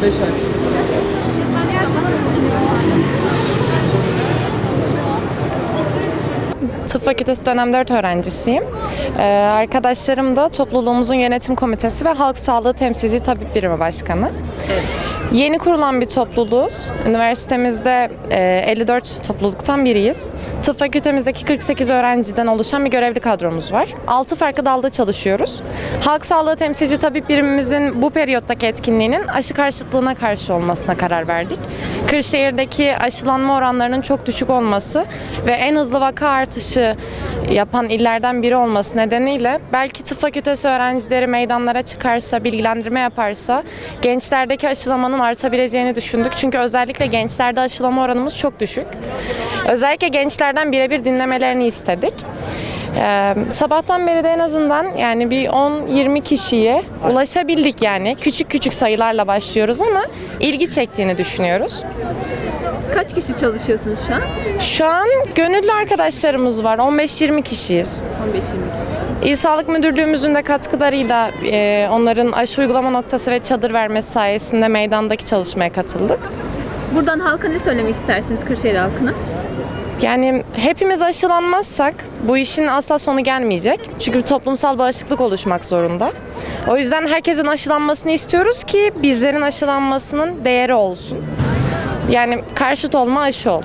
Deixa isso. Tıp Fakültesi dönem 4 öğrencisiyim. Ee, arkadaşlarım da topluluğumuzun yönetim komitesi ve halk sağlığı temsilci tabip birimi başkanı. Yeni kurulan bir topluluğuz. Üniversitemizde e, 54 topluluktan biriyiz. Tıp fakültemizdeki 48 öğrenciden oluşan bir görevli kadromuz var. 6 farklı dalda çalışıyoruz. Halk sağlığı temsilci tabip birimimizin bu periyottaki etkinliğinin aşı karşıtlığına karşı olmasına karar verdik. Kırşehir'deki aşılanma oranlarının çok düşük olması ve en hızlı vaka artışı yapan illerden biri olması nedeniyle belki tıp fakültesi öğrencileri meydanlara çıkarsa, bilgilendirme yaparsa gençlerdeki aşılamanın artabileceğini düşündük. Çünkü özellikle gençlerde aşılama oranımız çok düşük. Özellikle gençlerden birebir dinlemelerini istedik. Ee, sabahtan beri de en azından yani bir 10-20 kişiye ulaşabildik yani. Küçük küçük sayılarla başlıyoruz ama ilgi çektiğini düşünüyoruz. Kaç kişi çalışıyorsunuz şu an? Şu an gönüllü arkadaşlarımız var. 15-20 kişiyiz. 15-20 kişi. İl Sağlık Müdürlüğümüzün de katkılarıyla e, onların aşı uygulama noktası ve çadır vermesi sayesinde meydandaki çalışmaya katıldık. Buradan halka ne söylemek istersiniz Kırşehir halkına? Yani hepimiz aşılanmazsak bu işin asla sonu gelmeyecek. Çünkü toplumsal bağışıklık oluşmak zorunda. O yüzden herkesin aşılanmasını istiyoruz ki bizlerin aşılanmasının değeri olsun. Yani karşıt olma aşı ol.